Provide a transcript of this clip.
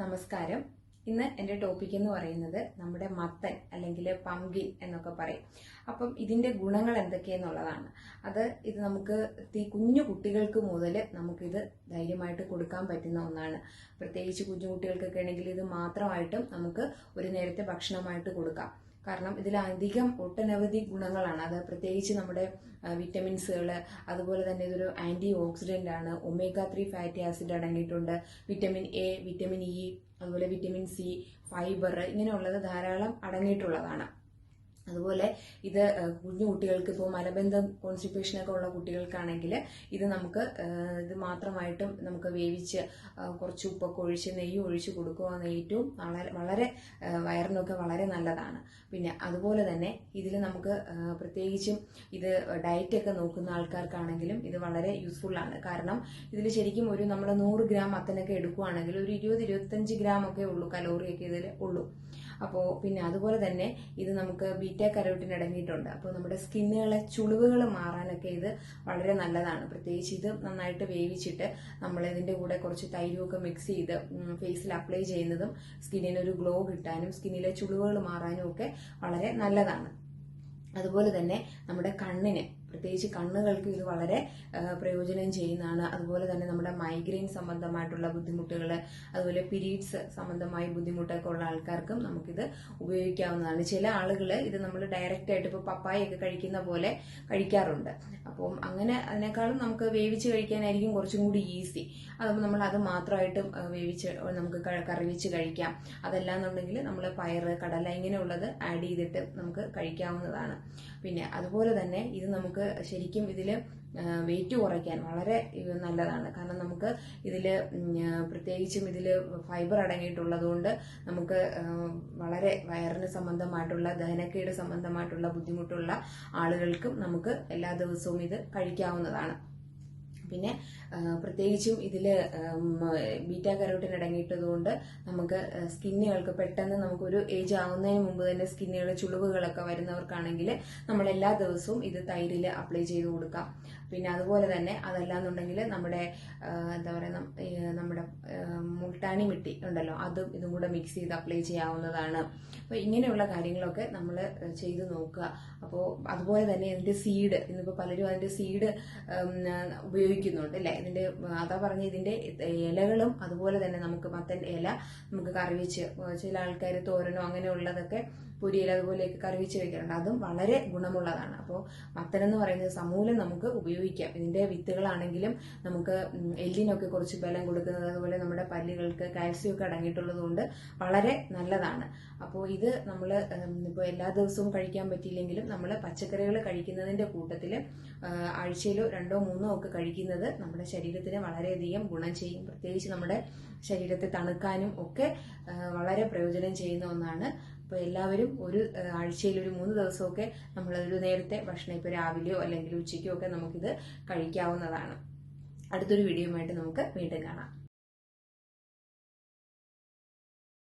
നമസ്കാരം. ഇന്ന് എന്റെ ടോപ്പിക് എന്ന് പറയുന്നത് നമ്മുടെ മത്തൻ അല്ലെങ്കിൽ പമ്പിൻ എന്നൊക്കെ പറയും. അപ്പം ഇതിന്റെ ഗുണങ്ങൾ എന്തൊക്കെയെന്നുള്ളതാണ്. അത് ഇത് നമുക്ക് ഈ കുഞ്ഞു കുട്ടികൾക്ക് മുതൽ നമുക്കിത് ധൈര്യമായിട്ട് കൊടുക്കാൻ പറ്റുന്ന ഒന്നാണ്. പ്രത്യേകിച്ച് കുഞ്ഞു കുട്ടികൾക്കൊക്കെ ആണെങ്കിൽ ഇത് മാത്രമായിട്ടും നമുക്ക് ഒരു നേരത്തെ ഭക്ഷണമായിട്ട് കൊടുക്കാം. കാരണം ഇതിൽ അധികം ഒട്ടനവധി ഗുണങ്ങളാണ്. അത് പ്രത്യേകിച്ച് നമ്മുടെ വിറ്റമിൻസുകൾ അതുപോലെ തന്നെ ഇതൊരു ആന്റി ഓക്സിഡന്റ് ആണ് ഒമേഗ ത്രീ ഫാറ്റി ആസിഡ് അടങ്ങിയിട്ടുണ്ട്. വിറ്റമിൻ എ വിറ്റമിൻ ഇ അതുപോലെ വിറ്റമിൻ സി ഫൈബർ ഇങ്ങനെയുള്ളത് ധാരാളം അടങ്ങിയിട്ടുള്ളതാണ്. അതുപോലെ ഇത് കുഞ്ഞു കുട്ടികൾക്ക് ഇപ്പോൾ മലബന്ധം കോൺസ്റ്റിപ്പേഷനൊക്കെ ഉള്ള കുട്ടികൾക്കാണെങ്കിൽ ഇത് നമുക്ക് ഇത് മാത്രമായിട്ടും നമുക്ക് വേവിച്ച് കുറച്ച് ഉപ്പൊക്കെ ഒഴിച്ച് നെയ്യ് ഒഴിച്ച് കൊടുക്കുകയെന്ന് ഏറ്റവും വളരെ വളരെ വയറിനൊക്കെ വളരെ നല്ലതാണ്. പിന്നെ അതുപോലെ തന്നെ ഇതിൽ നമുക്ക് പ്രത്യേകിച്ചും ഇത് ഡയറ്റൊക്കെ നോക്കുന്ന ആൾക്കാർക്കാണെങ്കിലും ഇത് വളരെ യൂസ്ഫുൾ ആണ് കാരണം ഇതിൽ ശരിക്കും ഒരു നമ്മൾ നൂറ് ഗ്രാം അത്തനൊക്കെ എടുക്കുകയാണെങ്കിൽ ഒരു ഇരുപത് ഇരുപത്തഞ്ച് ഗ്രാം ഒക്കെ ഉള്ളൂ കലോറിയൊക്കെ ഇതിൽ ഉള്ളൂ. അപ്പോൾ പിന്നെ അതുപോലെ തന്നെ ഇത് നമുക്ക് ബീറ്റ കരോട്ടിൻ അടങ്ങിയിട്ടുണ്ട്. അപ്പോൾ നമ്മുടെ സ്കിന്നുകളെ ചുളിവുകൾ മാറാനൊക്കെ ഇത് വളരെ നല്ലതാണ്. പ്രത്യേകിച്ച് ഇത് നന്നായിട്ട് വേവിച്ചിട്ട് നമ്മൾ ഇതിന്റെ കൂടെ കുറച്ച് തൈരുമൊക്കെ മിക്സ് ചെയ്ത് ഫേസിൽ അപ്ലൈ ചെയ്യുന്നതും സ്കിന്നിന് ഒരു ഗ്ലോ കിട്ടാനും സ്കിന്നിലെ ചുളിവുകൾ മാറാനും ഒക്കെ വളരെ നല്ലതാണ്. അതുപോലെ തന്നെ നമ്മുടെ കണ്ണിന് പ്രത്യേകിച്ച് കണ്ണുകൾക്ക് ഇത് വളരെ പ്രയോജനം ചെയ്യുന്നതാണ്. അതുപോലെ തന്നെ നമ്മുടെ മൈഗ്രെയിൻ സംബന്ധമായിട്ടുള്ള ബുദ്ധിമുട്ടുകൾ അതുപോലെ പിരീഡ്സ് സംബന്ധമായ ബുദ്ധിമുട്ടൊക്കെ ഉള്ള ആൾക്കാർക്കും നമുക്കിത് ഉപയോഗിക്കാവുന്നതാണ്. ചില ആളുകൾ ഇത് നമ്മൾ ഡയറക്റ്റ് ആയിട്ട് ഇപ്പോൾ പപ്പായൊക്കെ കഴിക്കുന്ന പോലെ കഴിക്കാറുണ്ട്. അപ്പം അങ്ങനെ അതിനേക്കാളും നമുക്ക് വേവിച്ച് കഴിക്കാനായിരിക്കും കുറച്ചും കൂടി ഈസി അതുമ്പോൾ നമ്മൾ അത് മാത്രമായിട്ട് വേവിച്ച് നമുക്ക് കറി വെച്ച് കഴിക്കാം. അതല്ലാന്നുണ്ടെങ്കിൽ നമ്മൾ പയറ് കടല ഇങ്ങനെയുള്ളത് ആഡ് ചെയ്തിട്ട് നമുക്ക് കഴിക്കാവുന്നതാണ്. പിന്നെ അതുപോലെ തന്നെ ഇത് നമുക്ക് ശരിക്കും ഇതിൽ വെയിറ്റ് കുറയ്ക്കാൻ വളരെ നല്ലതാണ്. കാരണം നമുക്ക് ഇതിൽ പ്രത്യേകിച്ചും ഇതിൽ ഫൈബർ അടങ്ങിയിട്ടുള്ളതുകൊണ്ട് നമുക്ക് വളരെ വയറിന് സംബന്ധമായിട്ടുള്ള ദഹനക്കേട് സംബന്ധമായിട്ടുള്ള ബുദ്ധിമുട്ടുള്ള ആളുകൾക്കും നമുക്ക് എല്ലാ ദിവസവും ഇത് കഴിക്കാവുന്നതാണ്. പിന്നെ പ്രത്യേകിച്ചും ഇതിൽ ബീറ്റാ കരോട്ടിൻ അടങ്ങിയിട്ടതുകൊണ്ട് നമുക്ക് സ്കിന്നുകൾക്ക് പെട്ടെന്ന് നമുക്കൊരു ഏജ് ആവുന്നതിന് മുമ്പ് തന്നെ സ്കിന്നുകൾ ചുളിവുകളൊക്കെ വരുന്നവർക്കാണെങ്കിൽ നമ്മൾ എല്ലാ ദിവസവും ഇത് തൈരിൽ അപ്ലൈ ചെയ്ത് കൊടുക്കാം. പിന്നെ അതുപോലെ തന്നെ അതല്ലാന്നുണ്ടെങ്കിൽ നമ്മുടെ എന്താ പറയുക നമ്മുടെ മുൾട്ടാണി മിട്ടി ഉണ്ടല്ലോ അതും ഇതും കൂടെ മിക്സ് ചെയ്ത് അപ്ലൈ ചെയ്യാവുന്നതാണ്. അപ്പോൾ ഇങ്ങനെയുള്ള കാര്യങ്ങളൊക്കെ നമ്മൾ ചെയ്ത് നോക്കുക. അപ്പോൾ അതുപോലെ തന്നെ അതിന്റെ സീഡ് ഇന്നിപ്പോൾ പലരും അതിന്റെ സീഡ് ഉപയോഗിക്കുന്നുണ്ട് അല്ലേ? ഇതിന്റെ അതാ പറഞ്ഞ ഇതിന്റെ ഇലകളും അതുപോലെ തന്നെ നമുക്ക് മത്തൻ ഇല നമുക്ക് കറി വെച്ച് ചില ആൾക്കാർ തോരനോ അങ്ങനെയുള്ളതൊക്കെ പൊരിയില അതുപോലെയൊക്കെ കറി വെച്ച് കഴിക്കാറുണ്ട്. അതും വളരെ ഗുണമുള്ളതാണ്. അപ്പോൾ മത്തൻ എന്ന് പറയുന്നത് സമൂലം നമുക്ക് ഉപയോഗിക്കാം. ഇതിന്റെ വിത്തുകളാണെങ്കിലും നമുക്ക് എല്ലിനൊക്കെ കുറച്ച് ബലം കൊടുക്കുന്നത് അതുപോലെ നമ്മുടെ പല്ലുകൾക്ക് കാൽസ്യം ഒക്കെ അടങ്ങിയിട്ടുള്ളത് കൊണ്ട് വളരെ നല്ലതാണ്. അപ്പോൾ ഇത് നമ്മൾ ഇപ്പോൾ എല്ലാ ദിവസവും കഴിക്കാൻ പറ്റിയില്ലെങ്കിലും നമ്മൾ പച്ചക്കറികൾ കഴിക്കുന്നതിന്റെ കൂട്ടത്തിൽ ആഴ്ചയിലോ രണ്ടോ മൂന്നോ ഒക്കെ കഴിക്കുന്നത് നമ്മുടെ ശരീരത്തിന് വളരെയധികം ഗുണം ചെയ്യും. പ്രത്യേകിച്ച് നമ്മുടെ ശരീരത്തെ തണുക്കാനും ഒക്കെ വളരെ പ്രയോജനം ചെയ്യുന്ന ഒന്നാണ്. അപ്പോൾ എല്ലാവരും ഒരു ആഴ്ചയിൽ ഒരു മൂന്ന് ദിവസമൊക്കെ നമ്മളൊരു നേരത്തെ ഭക്ഷണം ഇപ്പോൾ രാവിലെയോ അല്ലെങ്കിൽ ഉച്ചയ്ക്കോ ഒക്കെ നമുക്കിത് കഴിക്കാവുന്നതാണ്. അടുത്തൊരു വീഡിയോയുമായിട്ട് നമുക്ക് വീണ്ടും കാണാം.